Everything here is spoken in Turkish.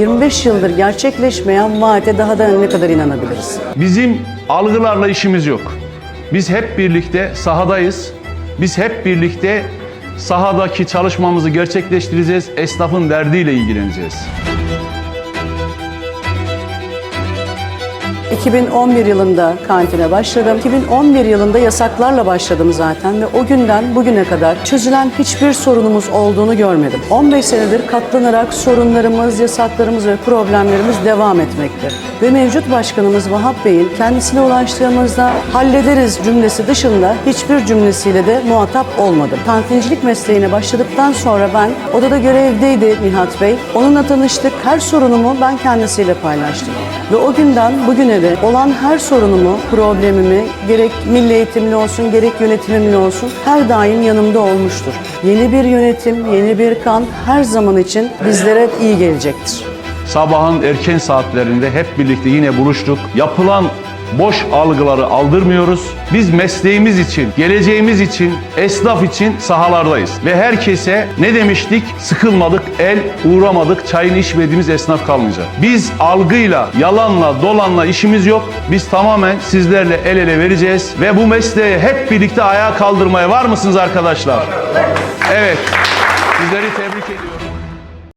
25 yıldır gerçekleşmeyen vaate daha da ne kadar inanabiliriz? Bizim algılarla işimiz yok. Biz hep birlikte sahadayız. Biz hep birlikte sahadaki çalışmamızı gerçekleştireceğiz. Esnafın derdiyle ilgileneceğiz. 2011 yılında kantine başladım. 2011 yılında yasaklarla başladım zaten ve o günden bugüne kadar çözülen hiçbir sorunumuz olduğunu görmedim. 15 senedir katlanarak sorunlarımız, yasaklarımız ve problemlerimiz devam etmekte. Ve mevcut başkanımız Vahap Bey'in kendisine ulaştığımızda hallederiz cümlesi dışında hiçbir cümlesiyle de muhatap olmadım. Kantincilik mesleğine başladıktan sonra ben odada görevdeydi Nihat Bey. Onunla tanıştık. Her sorunumu ben kendisiyle paylaştım. Ve o günden bugüne de olan her sorunumu, problemimi gerek milli eğitimli olsun gerek yönetimimli olsun her daim yanımda olmuştur. Yeni bir yönetim, yeni bir kan her zaman için bizlere iyi gelecektir. Sabahın erken saatlerinde hep birlikte yine buluştuk. Yapılan boş algıları aldırmıyoruz. Biz mesleğimiz için, geleceğimiz için, esnaf için sahalardayız. Ve herkese ne demiştik? Sıkılmadık, el uğramadık, çayını içmediğimiz esnaf kalmayacak. Biz algıyla, yalanla, dolanla işimiz yok. Biz tamamen sizlerle el ele vereceğiz ve bu mesleği hep birlikte ayağa kaldırmaya var mısınız arkadaşlar? Evet. Sizleri tebrik ediyorum.